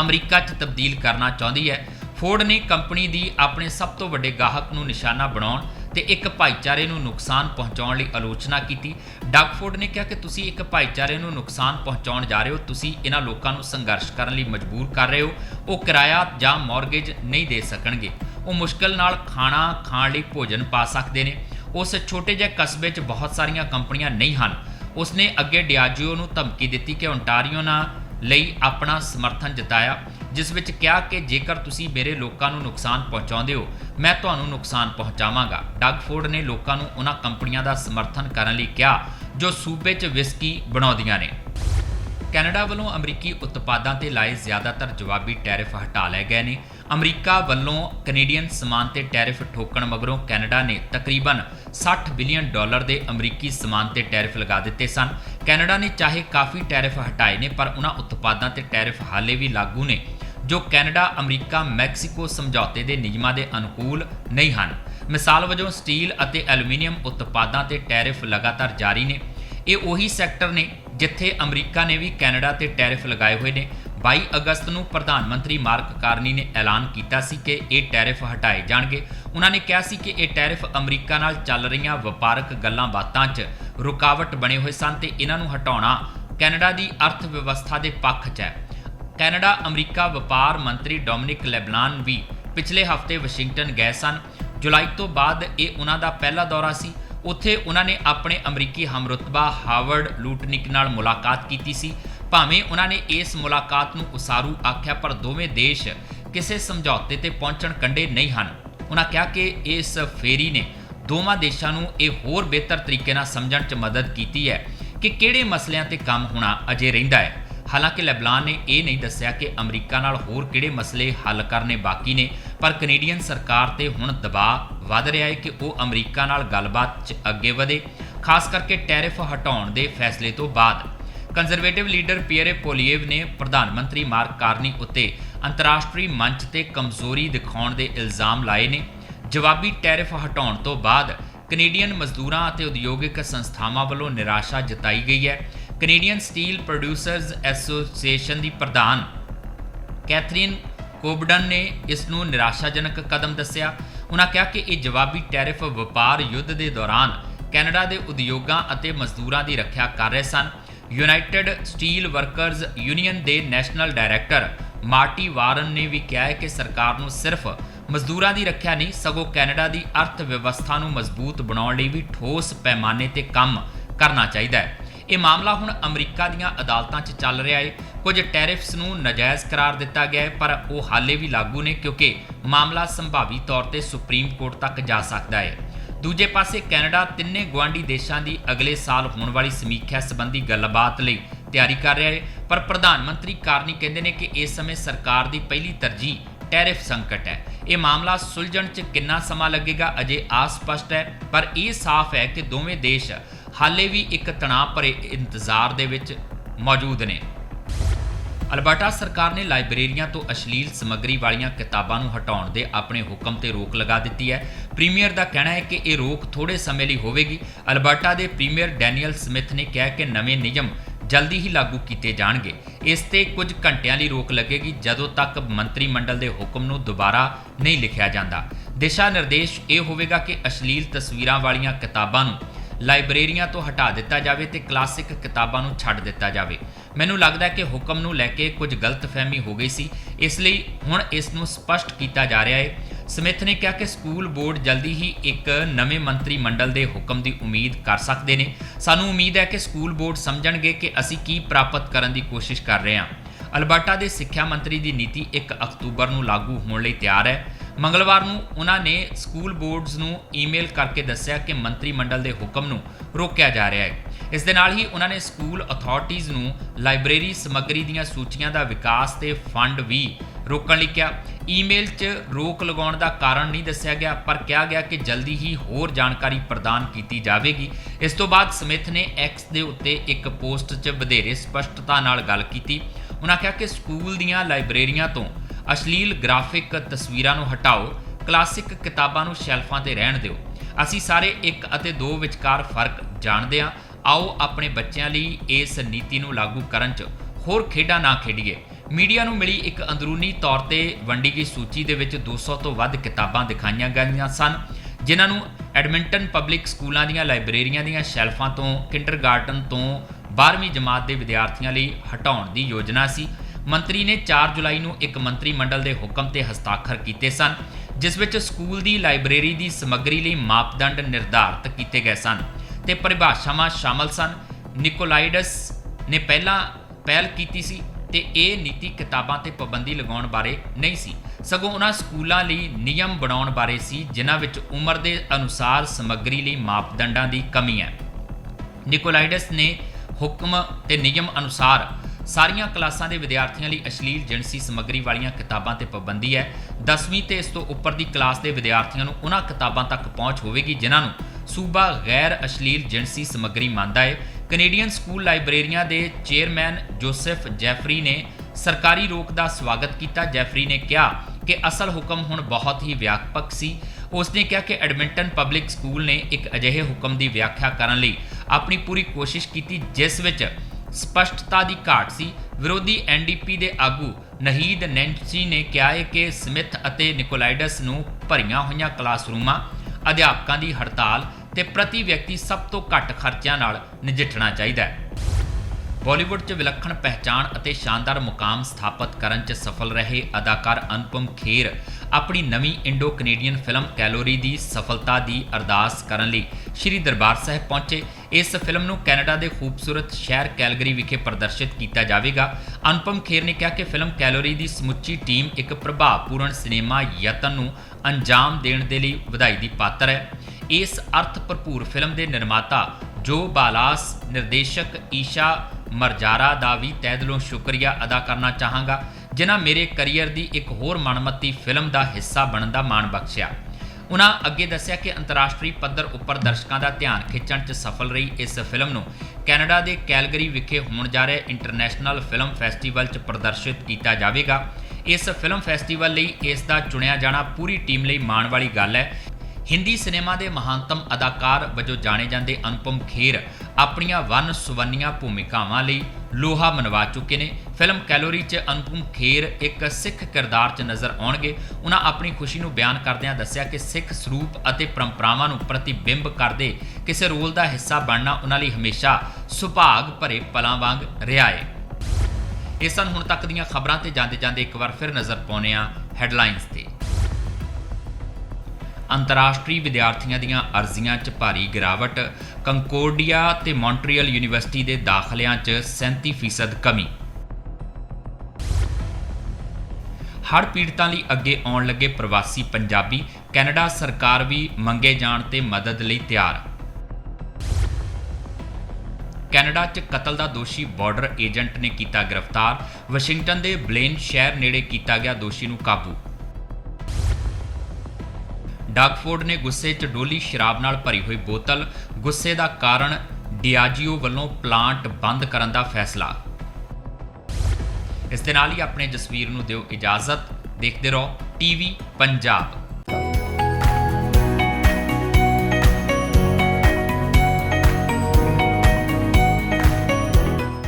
ਅਮਰੀਕਾ 'ਚ ਤਬਦੀਲ ਕਰਨਾ ਚਾਹੁੰਦੀ ਹੈ। ਫੋਰਡ ਨੇ ਕੰਪਨੀ ਦੀ ਆਪਣੇ ਸਭ ਤੋਂ ਵੱਡੇ ਗਾਹਕ ਨੂੰ ਨਿਸ਼ਾਨਾ ਬਣਾਉਣ ਤੇ ਇੱਕ ਭਾਈਚਾਰੇ ਨੂੰ ਨੁਕਸਾਨ ਪਹੁੰਚਾਉਣ ਲਈ ਆਲੋਚਨਾ ਕੀਤੀ। ਡਗ ਫੋਰਡ ਨੇ ਕਿਹਾ ਕਿ ਤੁਸੀਂ ਇੱਕ ਭਾਈਚਾਰੇ ਨੂੰ ਨੁਕਸਾਨ ਪਹੁੰਚਾਉਣ ਜਾ ਰਹੇ ਹੋ, ਤੁਸੀਂ ਇਹਨਾਂ ਲੋਕਾਂ ਨੂੰ ਸੰਘਰਸ਼ ਕਰਨ ਲਈ ਮਜਬੂਰ ਕਰ ਰਹੇ ਹੋ, ਉਹ ਕਿਰਾਇਆ ਜਾਂ ਮਾਰਗੇਜ ਨਹੀਂ ਦੇ ਸਕਣਗੇ। ਉਹ ਮੁਸ਼ਕਲ ਨਾਲ ਖਾਣਾ ਖਾਣ ਲਈ ਭੋਜਨ ਪਾ ਸਕਦੇ ਨੇ। ਉਸ ਛੋਟੇ ਜਿਹੇ ਕਸਬੇ 'ਚ ਬਹੁਤ ਸਾਰੀਆਂ ਕੰਪਨੀਆਂ ਨਹੀਂ ਹਨ। ਉਸਨੇ ਅੱਗੇ ਡਿਆਜੀਓ ਨੂੰ ਧਮਕੀ ਦਿੱਤੀ ਕਿ ਓਨਟਾਰੀਓ ਨਾ ਲਈ ਆਪਣਾ ਸਮਰਥਨ ਜਤਾਇਆ। ਜਿਸ ਵਿੱਚ ਕਿਹਾ ਕਿ ਜੇਕਰ ਤੁਸੀਂ ਮੇਰੇ ਲੋਕਾਂ ਨੂੰ ਨੁਕਸਾਨ ਪਹੁੰਚਾਉਂਦੇ ਹੋ, ਮੈਂ ਤੁਹਾਨੂੰ ਨੁਕਸਾਨ ਪਹੁੰਚਾਵਾਂਗਾ। ਡਗਫੋਰਡ ਨੇ ਲੋਕਾਂ ਨੂੰ ਉਹਨਾਂ ਕੰਪਨੀਆਂ ਦਾ ਸਮਰਥਨ ਕਰਨ ਲਈ ਕਿਹਾ, ਜੋ ਸੂਬੇ 'ਚ ਵਿਸਕੀ ਬਣਾਉਂਦੀਆਂ ਨੇ। ਕੈਨੇਡਾ ਵੱਲੋਂ ਅਮਰੀਕੀ ਉਤਪਾਦਾਂ ਤੇ ਲਾਏ ਜ਼ਿਆਦਾਤਰ ਜਵਾਬੀ ਟੈਰਿਫ ਹਟਾ ਲਏ ਗਏ ਨੇ। ਅਮਰੀਕਾ ਵੱਲੋਂ ਕੈਨੇਡੀਅਨ ਸਮਾਨ ਤੇ ਟੈਰਿਫ ਠੋਕਣ ਮਗਰੋਂ ਕੈਨੇਡਾ ਨੇ ਤਕਰੀਬਨ 60 ਬਿਲੀਅਨ ਡਾਲਰ ਦੇ ਅਮਰੀਕੀ ਸਮਾਨ ਤੇ ਟੈਰਿਫ ਲਗਾ ਦਿੱਤੇ ਸਨ। ਕੈਨੇਡਾ ਨੇ ਚਾਹੇ ਕਾਫੀ ਟੈਰਿਫ ਹਟਾਏ ਨੇ, ਪਰ ਉਹਨਾਂ ਉਤਪਾਦਾਂ ਤੇ ਟੈਰਿਫ ਹਾਲੇ ਵੀ ਲਾਗੂ ਨੇ। ਜੋ ਕੈਨੇਡਾ, ਅਮਰੀਕਾ, ਮੈਕਸੀਕੋ ਸਮਝੌਤੇ ਦੇ ਨਿਯਮਾਂ ਦੇ ਅਨੁਕੂਲ ਨਹੀਂ ਹਨ। ਮਿਸਾਲ ਵਜੋਂ ਸਟੀਲ ਅਤੇ ਐਲੂਮੀਨੀਅਮ ਉਤਪਾਦਾਂ ਤੇ ਟੈਰਿਫ ਲਗਾਤਾਰ ਜਾਰੀ ਨੇ। ਇਹ ਉਹੀ ਸੈਕਟਰ ਨੇ ਜਿੱਥੇ ਅਮਰੀਕਾ ਨੇ ਵੀ ਕੈਨੇਡਾ ਤੇ ਟੈਰਿਫ ਲਗਾਏ ਹੋਏ ਨੇ। 22 ਅਗਸਤ ਨੂੰ ਪ੍ਰਧਾਨ ਮੰਤਰੀ ਮਾਰਕ ਕਾਰਨੀ ਨੇ ਐਲਾਨ ਕੀਤਾ ਸੀ ਕਿ ਇਹ ਟੈਰਿਫ ਹਟਾਏ ਜਾਣਗੇ। ਉਹਨਾਂ ਨੇ ਕਿਹਾ ਸੀ ਕਿ ਇਹ ਟੈਰਿਫ ਅਮਰੀਕਾ ਨਾਲ ਚੱਲ ਰਹੀਆਂ ਵਪਾਰਕ ਗੱਲਾਂ ਬਾਤਾਂ 'ਚ ਰੁਕਾਵਟ ਬਣੇ ਹੋਏ ਸਨ ਤੇ ਇਹਨਾਂ ਨੂੰ ਹਟਾਉਣਾ ਕੈਨੇਡਾ ਦੀ ਅਰਥ ਵਿਵਸਥਾ ਦੇ ਪੱਖ 'ਚ ਹੈ। ਕੈਨੇਡਾ, ਅਮਰੀਕਾ ਵਪਾਰ ਮੰਤਰੀ ਡੋਮਿਨਿਕ ਲੈਬਲਾਨ ਵੀ ਪਿਛਲੇ ਹਫ਼ਤੇ ਵਾਸ਼ਿੰਗਟਨ ਗਏ ਸਨ। ਜੁਲਾਈ ਤੋਂ ਬਾਅਦ ਇਹ ਉਹਨਾਂ ਦਾ ਪਹਿਲਾ ਦੌਰਾ ਸੀ। ਉੱਥੇ ਉਹਨਾਂ ਨੇ ਆਪਣੇ ਅਮਰੀਕੀ ਹਮਰਤਬਾ ਹਾਰਵਰਡ ਲੂਟਨਿਕ ਨਾਲ ਮੁਲਾਕਾਤ ਕੀਤੀ ਸੀ। ਭਾਵੇਂ ਉਹਨਾਂ ਨੇ ਇਸ ਮੁਲਾਕਾਤ ਨੂੰ ਉਸਾਰੂ ਆਖਿਆ, ਪਰ ਦੋਵੇਂ ਦੇਸ਼ ਕਿਸੇ ਸਮਝੌਤੇ ਤੇ ਪਹੁੰਚਣ ਕੰਡੇ ਨਹੀਂ ਹਨ। ਉਹਨਾਂ ਕਿਹਾ ਕਿ ਇਸ ਫੇਰੀ ਨੇ ਦੋਵਾਂ ਦੇਸ਼ਾਂ ਨੂੰ ਇਹ ਹੋਰ ਬਿਹਤਰ ਤਰੀਕੇ ਨਾਲ ਸਮਝਣ 'ਚ ਮਦਦ ਕੀਤੀ ਹੈ ਕਿ ਕਿਹੜੇ ਮਸਲਿਆਂ ਤੇ ਕੰਮ ਹੋਣਾ ਅਜੇ ਰਹਿੰਦਾ ਹੈ। ਹਾਲਾਂਕਿ ਲੈਬਲਾਨ ਨੇ ਇਹ ਨਹੀਂ ਦੱਸਿਆ ਕਿ ਅਮਰੀਕਾ ਨਾਲ ਹੋਰ ਕਿਹੜੇ ਮਸਲੇ ਹੱਲ ਕਰਨੇ ਬਾਕੀ ਨੇ, ਪਰ ਕੈਨੇਡੀਅਨ ਸਰਕਾਰ ਤੇ ਹੁਣ ਦਬਾਅ ਵੱਧ ਰਿਹਾ ਹੈ ਕਿ ਉਹ ਅਮਰੀਕਾ ਨਾਲ ਗੱਲਬਾਤ 'ਚ ਅੱਗੇ ਵਧੇ, ਖਾਸ ਕਰਕੇ ਟੈਰਿਫ ਹਟਾਉਣ ਦੇ ਫੈਸਲੇ ਤੋਂ ਬਾਅਦ। ਕੰਜ਼ਰਵੇਟਿਵ ਲੀਡਰ ਪੀਅਰੇ ਪੋਲੀਏਵ ਨੇ ਪ੍ਰਧਾਨ ਮੰਤਰੀ ਮਾਰਕ ਕਾਰਨੀ ਉੱਤੇ ਅੰਤਰਰਾਸ਼ਟਰੀ ਮੰਚ ਤੇ ਕਮਜ਼ੋਰੀ ਦਿਖਾਉਣ ਦੇ ਇਲਜ਼ਾਮ ਲਾਏ ਨੇ। ਜਵਾਬੀ ਟੈਰਿਫ ਹਟਾਉਣ ਤੋਂ ਬਾਅਦ ਕੈਨੇਡੀਅਨ ਮਜ਼ਦੂਰਾਂ ਅਤੇ ਉਦਯੋਗਿਕ ਸੰਸਥਾਵਾਂ ਵੱਲੋਂ ਨਿਰਾਸ਼ਾ ਜਤਾਈ ਗਈ ਹੈ। ਕੈਨੇਡੀਅਨ ਸਟੀਲ ਪ੍ਰੋਡਿਊਸਰਸ ਐਸੋਸੀਏਸ਼ਨ ਦੀ ਪ੍ਰਧਾਨ ਕੈਥਰੀਨ ਕੋਬਡਨ ਨੇ ਇਸ ਨੂੰ ਨਿਰਾਸ਼ਾਜਨਕ ਕਦਮ ਦੱਸਿਆ। ਉਹਨਾਂ ਕਿਹਾ ਕਿ ਇਹ ਜਵਾਬੀ ਟੈਰਿਫ ਵਪਾਰ ਯੁੱਧ ਦੇ ਦੌਰਾਨ ਕੈਨੇਡਾ ਦੇ ਉਦਯੋਗਾਂ ਅਤੇ ਮਜ਼ਦੂਰਾਂ ਦੀ ਰੱਖਿਆ ਕਰ ਰਹੇ ਸਨ। ਯੂਨਾਈਟਿਡ ਸਟੀਲ ਵਰਕਰਜ਼ ਯੂਨੀਅਨ ਦੇ ਨੈਸ਼ਨਲ ਡਾਇਰੈਕਟਰ ਮਾਰਟੀ ਵਾਰਨ ਨੇ ਵੀ ਕਿਹਾ ਹੈ ਕਿ ਸਰਕਾਰ ਨੂੰ ਸਿਰਫ ਮਜ਼ਦੂਰਾਂ ਦੀ ਰੱਖਿਆ ਨਹੀਂ, ਸਗੋਂ ਕੈਨੇਡਾ ਦੀ ਅਰਥ ਵਿਵਸਥਾ ਨੂੰ ਮਜ਼ਬੂਤ ਬਣਾਉਣ ਲਈ ਵੀ ਠੋਸ ਪੈਮਾਨੇ ਤੇ ਕੰਮ ਕਰਨਾ ਚਾਹੀਦਾ ਹੈ। ਇਹ ਮਾਮਲਾ ਹੁਣ ਅਮਰੀਕਾ ਦੀਆਂ ਅਦਾਲਤਾਂ 'ਚ ਚੱਲ ਰਿਹਾ ਏ। ਕੁਝ ਟੈਰਿਫਸ ਨੂੰ ਨਾਜਾਇਜ਼ ਕਰਾਰ ਦਿੱਤਾ ਗਿਆ ਹੈ ਪਰ ਉਹ ਹਾਲੇ ਵੀ ਲਾਗੂ ਨੇ ਕਿਉਂਕਿ ਮਾਮਲਾ ਸੰਭਾਵੀ ਤੌਰ ਤੇ ਸੁਪਰੀਮ ਕੋਰਟ ਤੱਕ ਜਾ ਸਕਦਾ ਹੈ ਦੂਜੇ ਪਾਸੇ ਕੈਨੇਡਾ ਤਿੰਨੇ ਗੁਆਂਢੀ ਦੇਸ਼ਾਂ ਦੀ ਅਗਲੇ ਸਾਲ ਹੋਣ ਵਾਲੀ ਸਮੀਖਿਆ ਸੰਬੰਧੀ ਗੱਲਬਾਤ ਲਈ ਤਿਆਰੀ ਕਰ ਰਿਹਾ ਹੈ ਪਰ ਪ੍ਰਧਾਨ ਮੰਤਰੀ ਕਾਰਨੀ ਕਹਿੰਦੇ ਨੇ ਕਿ ਇਸ ਸਮੇਂ ਸਰਕਾਰ ਦੀ ਪਹਿਲੀ ਤਰਜੀਹ ਟੈਰਿਫ ਸੰਕਟ ਹੈ। ਇਹ ਮਾਮਲਾ ਸੁਲਝਣ 'ਚ ਕਿੰਨਾ ਸਮਾਂ ਲੱਗੇਗਾ, ਅਜੇ ਆਸਪਸ਼ਟ ਹੈ। ਪਰ ਇਹ ਸਾਫ਼ ਹੈ ਕਿ ਦੋਵੇਂ ਦੇਸ਼ ਹਾਲੇ ਵੀ ਇੱਕ ਤਣਾਅ ਭਰੇ ਇੰਤਜ਼ਾਰ ਦੇ ਵਿੱਚ ਮੌਜੂਦ ਨੇ। ਅਲਬਰਟਾ ਸਰਕਾਰ ਨੇ ਲਾਇਬ੍ਰੇਰੀਆਂ ਤੋਂ ਅਸ਼ਲੀਲ ਸਮੱਗਰੀ ਵਾਲੀਆਂ ਕਿਤਾਬਾਂ ਨੂੰ ਹਟਾਉਣ ਦੇ ਆਪਣੇ ਹੁਕਮ ਤੇ ਰੋਕ ਲਗਾ ਦਿੱਤੀ ਹੈ। ਪ੍ਰੀਮੀਅਰ ਦਾ ਕਹਿਣਾ ਹੈ ਕਿ ਇਹ ਰੋਕ ਥੋੜੇ ਸਮੇਂ ਲਈ ਹੋਵੇਗੀ। ਅਲਬਰਟਾ ਦੇ ਪ੍ਰੀਮੀਅਰ ਡੈਨੀਅਲ ਸਮਿਥ ਨੇ ਕਿਹਾ ਕਿ ਨਵੇਂ ਨਿਯਮ ਜਲਦੀ ਹੀ ਲਾਗੂ ਕੀਤੇ ਜਾਣਗੇ। ਇਸ ਤੇ ਕੁਝ ਘੰਟਿਆਂ ਲਈ ਰੋਕ ਲੱਗੇਗੀ, ਜਦੋਂ ਤੱਕ ਮੰਤਰੀ ਮੰਡਲ ਦੇ ਹੁਕਮ ਨੂੰ ਦੁਬਾਰਾ ਨਹੀਂ ਲਿਖਿਆ ਜਾਂਦਾ। ਦਿਸ਼ਾ ਨਿਰਦੇਸ਼ ਇਹ ਹੋਵੇਗਾ ਕਿ ਅਸ਼ਲੀਲ ਤਸਵੀਰਾਂ ਵਾਲੀਆਂ ਕਿਤਾਬਾਂ ਨੂੰ ਲਾਇਬ੍ਰੇਰੀਆਂ ਤੋਂ ਹਟਾ ਦਿੱਤਾ ਜਾਵੇ ਤੇ ਕਲਾਸਿਕ ਕਿਤਾਬਾਂ ਨੂੰ ਛੱਡ ਦਿੱਤਾ ਜਾਵੇ। ਮੈਨੂੰ ਲੱਗਦਾ ਕਿ ਹੁਕਮ ਨੂੰ ਲੈ ਕੇ ਕੁਝ ਗਲਤਫਹਿਮੀ ਹੋ ਗਈ ਸੀ। ਇਸ ਲਈ ਹੁਣ ਇਸ ਨੂੰ ਸਪਸ਼ਟ ਕੀਤਾ ਜਾ ਰਿਹਾ ਹੈ। ਸਮਿਥ ਨੇ ਕਿਹਾ ਕਿ ਸਕੂਲ ਬੋਰਡ ਜਲਦੀ ਹੀ ਇੱਕ ਨਵੇਂ ਮੰਤਰੀ ਮੰਡਲ ਦੇ ਹੁਕਮ ਦੀ ਉਮੀਦ ਕਰ ਸਕਦੇ ਨੇ। ਸਾਨੂੰ ਉਮੀਦ ਹੈ ਕਿ ਸਕੂਲ ਬੋਰਡ ਸਮਝਣਗੇ ਕਿ ਅਸੀਂ ਕੀ ਪ੍ਰਾਪਤ ਕਰਨ ਦੀ ਕੋਸ਼ਿਸ਼ ਕਰ ਰਹੇ ਹਾਂ। ਅਲਬਰਟਾ ਦੇ ਸਿੱਖਿਆ ਮੰਤਰੀ ਦੀ ਨੀਤੀ 1 ਅਕਤੂਬਰ ਨੂੰ ਲਾਗੂ ਹੋਣ ਲਈ ਤਿਆਰ ਹੈ। ਮੰਗਲਵਾਰ ਨੂੰ ਉਹਨਾਂ ਨੇ ਸਕੂਲ ਬੋਰਡਸ ਨੂੰ ਈਮੇਲ ਕਰਕੇ ਦੱਸਿਆ ਕਿ ਮੰਤਰੀ ਮੰਡਲ ਦੇ ਹੁਕਮ ਨੂੰ ਰੋਕਿਆ ਜਾ ਰਿਹਾ ਹੈ। ਇਸ ਦੇ ਨਾਲ ਹੀ ਉਹਨਾਂ ਨੇ ਸਕੂਲ ਅਥਾਰਟੀਆਂ ਨੂੰ ਲਾਇਬ੍ਰੇਰੀ ਸਮੱਗਰੀ ਦੀਆਂ ਸੂਚੀਆਂ ਦਾ ਵਿਕਾਸ ਤੇ ਫੰਡ ਵੀ ਰੋਕਣ ਲਈ ਕਿਹਾ। ਈਮੇਲ 'ਚ ਰੋਕ ਲਗਾਉਣ ਦਾ ਕਾਰਨ ਨਹੀਂ ਦੱਸਿਆ ਗਿਆ, ਪਰ ਕਿਹਾ ਗਿਆ ਕਿ ਜਲਦੀ ਹੀ ਹੋਰ ਜਾਣਕਾਰੀ ਪ੍ਰਦਾਨ ਕੀਤੀ ਜਾਵੇਗੀ। ਇਸ ਤੋਂ ਬਾਅਦ ਸਮਿਥ ਨੇ ਐਕਸ ਦੇ ਉੱਤੇ ਇੱਕ ਪੋਸਟ 'ਚ ਵਧੇਰੇ ਸਪਸ਼ਟਤਾ ਨਾਲ ਗੱਲ ਕੀਤੀ। ਉਹਨਾਂ ਕਿਹਾ ਕਿ ਸਕੂਲ ਦੀਆਂ ਲਾਇਬ੍ਰੇਰੀਆਂ ਤੋਂ ਅਸ਼ਲੀਲ ਗ੍ਰਾਫਿਕ ਤਸਵੀਰਾਂ ਨੂੰ ਹਟਾਓ, ਕਲਾਸਿਕ ਕਿਤਾਬਾਂ ਨੂੰ ਸ਼ੈਲਫਾਂ ਤੇ ਰਹਿਣ ਦਿਓ। ਅਸੀਂ ਸਾਰੇ ਇੱਕ ਅਤੇ ਦੋ ਵਿਚਕਾਰ ਫ਼ਰਕ ਜਾਣਦੇ ਹਾਂ। ਆਓ ਆਪਣੇ ਬੱਚਿਆਂ ਲਈ ਇਸ ਨੀਤੀ ਨੂੰ ਲਾਗੂ ਕਰਨ 'ਚ ਹੋਰ ਖੇਡਾਂ ਨਾ ਖੇਡੀਏ। ਮੀਡੀਆ ਨੂੰ ਮਿਲੀ ਇੱਕ ਅੰਦਰੂਨੀ ਤੌਰ ਤੇ ਵੰਡੀ ਗਈ ਸੂਚੀ ਦੇ ਵਿੱਚ 200 ਤੋਂ ਵੱਧ ਕਿਤਾਬਾਂ ਦਿਖਾਈਆਂ ਗਈਆਂ ਸਨ, ਜਿਨ੍ਹਾਂ ਨੂੰ ਐਡਮਿੰਟਨ ਪਬਲਿਕ ਸਕੂਲਾਂ ਦੀਆਂ ਲਾਇਬ੍ਰੇਰੀਆਂ ਦੀਆਂ ਸ਼ੈਲਫਾਂ ਤੋਂ, ਕਿੰਡਰਗਾਰਟਨ ਤੋਂ 12ਵੀਂ ਜਮਾਤ ਦੇ ਵਿਦਿਆਰਥੀਆਂ ਲਈ ਹਟਾਉਣ ਦੀ ਯੋਜਨਾ ਸੀ। ਮੰਤਰੀ ਨੇ 4 ਜੁਲਾਈ ਨੂੰ ਇੱਕ ਮੰਤਰੀ ਮੰਡਲ ਦੇ ਹੁਕਮ ਤੇ ਹਸਤਾਖਰ ਕੀਤੇ ਸਨ, ਜਿਸ ਵਿੱਚ ਸਕੂਲ ਦੀ ਲਾਇਬ੍ਰੇਰੀ ਦੀ ਸਮੱਗਰੀ ਲਈ ਮਾਪਦੰਡ ਨਿਰਧਾਰਤ ਕੀਤੇ ਗਏ ਸਨ ਤੇ ਪਰਿਭਾਸ਼ਾਵਾਂ ਸ਼ਾਮਲ ਸਨ। ਨਿਕੋਲਾਈਡਸ ਨੇ ਪਹਿਲਾਂ ਪਹਿਲ ਕੀਤੀ ਸੀ ਤੇ ਇਹ ਨੀਤੀ ਕਿਤਾਬਾਂ ਤੇ ਪਾਬੰਦੀ ਲਗਾਉਣ ਬਾਰੇ ਨਹੀਂ ਸੀ। ਸਗੋਂ ਉਹਨਾਂ ਸਕੂਲਾਂ ਲਈ ਨਿਯਮ ਬਣਾਉਣ ਬਾਰੇ ਸੀ, ਜਿਨ੍ਹਾਂ ਵਿੱਚ ਉਮਰ ਦੇ ਅਨੁਸਾਰ ਸਮੱਗਰੀ ਲਈ ਮਾਪਦੰਡਾਂ ਦੀ ਕਮੀ ਹੈ। ਨਿਕੋਲਾਈਡਸ ਨੇ ਹੁਕਮ ਤੇ ਨਿਯਮ ਅਨੁਸਾਰ ਸਾਰੀਆਂ ਕਲਾਸਾਂ ਦੇ ਵਿਦਿਆਰਥੀਆਂ ਲਈ ਅਸ਼ਲੀਲ ਜਿਨਸੀ ਸਮੱਗਰੀ ਵਾਲੀਆਂ ਕਿਤਾਬਾਂ ਤੇ ਪਾਬੰਦੀ ਹੈ। 10ਵੀਂ ਤੇ ਇਸ ਤੋਂ ਉੱਪਰ ਦੀ ਕਲਾਸ ਦੇ ਵਿਦਿਆਰਥੀਆਂ ਨੂੰ ਉਹਨਾਂ ਕਿਤਾਬਾਂ ਤੱਕ ਪਹੁੰਚ ਹੋਵੇਗੀ, ਜਿਨ੍ਹਾਂ ਨੂੰ ਸੂਬਾ ਗੈਰ ਅਸ਼ਲੀਲ ਜਿਨਸੀ ਸਮੱਗਰੀ ਮੰਨਦਾ ਹੈ। ਕੈਨੇਡੀਅਨ ਸਕੂਲ ਲਾਇਬ੍ਰੇਰੀਆਂ ਦੇ ਚੇਅਰਮੈਨ ਜੋਸੈਫ ਜੈਫਰੀ ਨੇ ਸਰਕਾਰੀ ਰੋਕ ਦਾ ਸਵਾਗਤ ਕੀਤਾ। ਜੈਫਰੀ ਨੇ ਕਿਹਾ ਕਿ ਅਸਲ ਹੁਕਮ ਹੁਣ ਬਹੁਤ ਹੀ ਵਿਆਪਕ ਸੀ। ਉਸ ਨੇ ਕਿਹਾ ਕਿ ਐਡਮਿੰਟਨ ਪਬਲਿਕ ਸਕੂਲ ਨੇ ਇੱਕ ਅਜਿਹੇ ਹੁਕਮ ਦੀ ਵਿਆਖਿਆ ਕਰਨ ਲਈ ਆਪਣੀ ਪੂਰੀ ਕੋਸ਼ਿਸ਼ ਕੀਤੀ, ਜਿਸ ਵਿੱਚ ਸਪਸ਼ਟਤਾ ਦੀ ਘਾਟ ਸੀ। ਵਿਰੋਧੀ ਐਨਡੀਪੀ ਦੇ ਆਗੂ ਨਹੀਦ ਨੈਂਸੀ ਨੇ ਕਿਹਾ ਹੈ ਕਿ ਸਮਿਥ ਅਤੇ ਨਿਕੋਲਾਈਡਸ ਨੂੰ ਭਰੀਆਂ ਹੋਈਆਂ ਕਲਾਸਰੂਮਾਂ, ਅਧਿਆਪਕਾਂ ਦੀ ਹੜਤਾਲ ਤੇ ਪ੍ਰਤੀ ਵਿਅਕਤੀ ਸਭ ਤੋਂ ਘੱਟ ਖਰਚਿਆਂ ਨਾਲ ਨਜਿੱਠਣਾ ਚਾਹੀਦਾ ਹੈ। ਬਾਲੀਵੁੱਡ 'ਚ ਵਿਲੱਖਣ ਪਹਿਚਾਣ ਅਤੇ ਸ਼ਾਨਦਾਰ ਮੁਕਾਮ ਸਥਾਪਿਤ ਕਰਨ 'ਚ ਸਫਲ ਰਹੇ ਅਦਾਕਾਰ ਅਨੁਪਮ ਖੇਰ ਆਪਣੀ ਨਵੀਂ ਇੰਡੋ ਕੈਨੇਡੀਅਨ ਫਿਲਮ ਕੈਲੋਰੀ ਦੀ ਸਫਲਤਾ ਦੀ ਅਰਦਾਸ ਕਰਨ ਲਈ ਸ਼੍ਰੀ ਦਰਬਾਰ ਸਾਹਿਬ ਪਹੁੰਚੇ। ਇਸ ਫਿਲਮ ਨੂੰ ਕੈਨੇਡਾ ਦੇ ਖੂਬਸੂਰਤ ਸ਼ਹਿਰ ਕੈਲਗਰੀ ਵਿਖੇ ਪ੍ਰਦਰਸ਼ਿਤ ਕੀਤਾ ਜਾਵੇਗਾ। ਅਨੁਪਮ ਖੇਰ ਨੇ ਕਿਹਾ ਕਿ ਫਿਲਮ ਕੈਲੋਰੀ ਦੀ ਸਮੁੱਚੀ ਟੀਮ ਇੱਕ ਪ੍ਰਭਾਵਪੂਰਨ ਸਿਨੇਮਾ ਯਤਨ ਨੂੰ ਅੰਜਾਮ ਦੇਣ ਦੇ ਲਈ ਵਧਾਈ ਦੀ ਪਾਤਰ ਹੈ। ਇਸ ਅਰਥ ਭਰਪੂਰ ਫਿਲਮ ਦੇ ਨਿਰਮਾਤਾ ਜੋ ਬਾਲਾਸ ਨਿਰਦੇਸ਼ਕ ਈਸ਼ਾ ਮਰਜਾਰਾ ਦਾ ਵੀ ਤਹਿ ਦਿਲੋਂ ਸ਼ੁਕਰੀਆ ਅਦਾ ਕਰਨਾ ਚਾਹਾਂਗਾ, ਜਿਨ੍ਹਾਂ ਮੇਰੇ ਕੈਰੀਅਰ ਦੀ ਇੱਕ ਹੋਰ ਮਨਮੱਤੀ ਫਿਲਮ ਦਾ ਹਿੱਸਾ ਬਣਨ ਦਾ ਮਾਣ ਬਖਸ਼ਿਆ। ਉਹਨਾਂ ਅੱਗੇ ਦੱਸਿਆ ਕਿ ਅੰਤਰਰਾਸ਼ਟਰੀ ਪੱਧਰ ਉੱਪਰ ਦਰਸ਼ਕਾਂ ਦਾ ਧਿਆਨ ਖਿੱਚਣ 'ਚ ਸਫਲ ਰਹੀ ਇਸ ਫਿਲਮ ਨੂੰ। ਕੈਨੇਡਾ ਦੇ ਕੈਲਗਰੀ ਵਿਖੇ ਹੋਣ ਜਾ ਰਹੇ ਇੰਟਰਨੈਸ਼ਨਲ ਫਿਲਮ ਫੈਸਟੀਵਲ 'ਚ ਪ੍ਰਦਰਸ਼ਿਤ ਕੀਤਾ ਜਾਵੇਗਾ। ਇਸ ਫਿਲਮ ਫੈਸਟੀਵਲ ਲਈ ਇਸ ਦਾ ਚੁਣਿਆ ਜਾਣਾ ਪੂਰੀ ਟੀਮ ਲਈ ਮਾਣ ਵਾਲੀ ਗੱਲ ਹੈ। ਹਿੰਦੀ ਸਿਨੇਮਾ ਦੇ ਮਹਾਨਤਮ ਅਦਾਕਾਰ ਵਜੋਂ ਜਾਣੇ ਜਾਂਦੇ ਅਨੁਪਮ ਖੇਰ ਆਪਣੀਆਂ ਵਨ ਸੁਵੰਨੀਆਂ ਭੂਮਿਕਾਵਾਂ ਲਈ ਲੋਹਾ ਮਨਵਾ ਚੁੱਕੇ ਨੇ। ਫਿਲਮ ਕੈਲੋਰੀ 'ਚ ਅਨੁਪਮ ਖੇਰ ਇੱਕ ਸਿੱਖ ਕਿਰਦਾਰ 'ਚ ਨਜ਼ਰ ਆਉਣਗੇ। ਉਹਨਾਂ ਆਪਣੀ ਖੁਸ਼ੀ ਨੂੰ ਬਿਆਨ ਕਰਦਿਆਂ ਦੱਸਿਆ ਕਿ ਸਿੱਖ ਸਰੂਪ ਅਤੇ ਪਰੰਪਰਾਵਾਂ ਨੂੰ ਪ੍ਰਤੀਬਿੰਬ ਕਰਦੇ ਕਿਸੇ ਰੋਲ ਦਾ ਹਿੱਸਾ ਬਣਨਾ ਉਹਨਾਂ ਲਈ ਹਮੇਸ਼ਾ ਸੁਭਾਗ ਭਰੇ ਪਲਾਂ ਵਾਂਗ ਰਿਹਾ ਹੈ ਇਹ ਸਨ ਹੁਣ ਤੱਕ ਦੀਆਂ ਖਬਰਾਂ ਤੇ ਜਾਂਦੇ ਜਾਂਦੇ ਇੱਕ ਵਾਰ ਫਿਰ ਨਜ਼ਰ ਪਾਉਂਦੇ ਹਾਂ ਹੈਡਲਾਈਨਸ ਤੇ। ਅੰਤਰਰਾਸ਼ਟਰੀ ਵਿਦਿਆਰਥੀਆਂ ਦੀਆਂ ਅਰਜ਼ੀਆਂ 'ਚ ਭਾਰੀ ਗਿਰਾਵਟ, ਕੰਕੋਰਡੀਆ ਤੇ ਮੌਂਟਰੀਅਲ ਯੂਨੀਵਰਸਿਟੀ ਦੇ ਦਾਖਲਿਆਂ 'ਚ 37% ਕਮੀ। ਹੜ੍ਹ ਪੀੜਤਾਂ ਲਈ ਅੱਗੇ ਆਉਣ ਲੱਗੇ ਪ੍ਰਵਾਸੀ ਪੰਜਾਬੀ, ਕੈਨੇਡਾ ਸਰਕਾਰ ਵੀ ਮੰਗੇ ਜਾਣ ਤੇ ਮਦਦ ਲਈ ਤਿਆਰ। ਕੈਨੇਡਾ 'ਚ ਕਤਲ ਦਾ ਦੋਸ਼ੀ ਬਾਰਡਰ ਏਜੰਟ ਨੇ ਕੀਤਾ ਗ੍ਰਿਫਤਾਰ, ਵਾਸ਼ਿੰਗਟਨ ਦੇ ਬਲੇਨ ਸ਼ਹਿਰ ਨੇੜੇ ਕੀਤਾ ਗਿਆ ਦੋਸ਼ੀ ਨੂੰ ਕਾਬੂ। ਡਾਕਫੋਰਡ ਨੇ ਗੁੱਸੇ 'ਚ ਡੋਲੀ ਸ਼ਰਾਬ ਨਾਲ ਭਰੀ ਹੋਈ ਬੋਤਲ, ਗੁੱਸੇ ਦਾ ਕਾਰਨ ਡਿਆਜੀਓ ਵੱਲੋਂ ਪਲਾਂਟ ਬੰਦ ਕਰਨ ਦਾ ਫੈਸਲਾ। ਇਸ ਦੇ ਨਾਲ ਹੀ ਆਪਣੇ ਜਸਵੀਰ ਨੂੰ ਦਿਓ ਇਜਾਜ਼ਤ। ਦੇਖਦੇ ਰਹੋ, ਟੀਵੀ ਪੰਜਾਬ।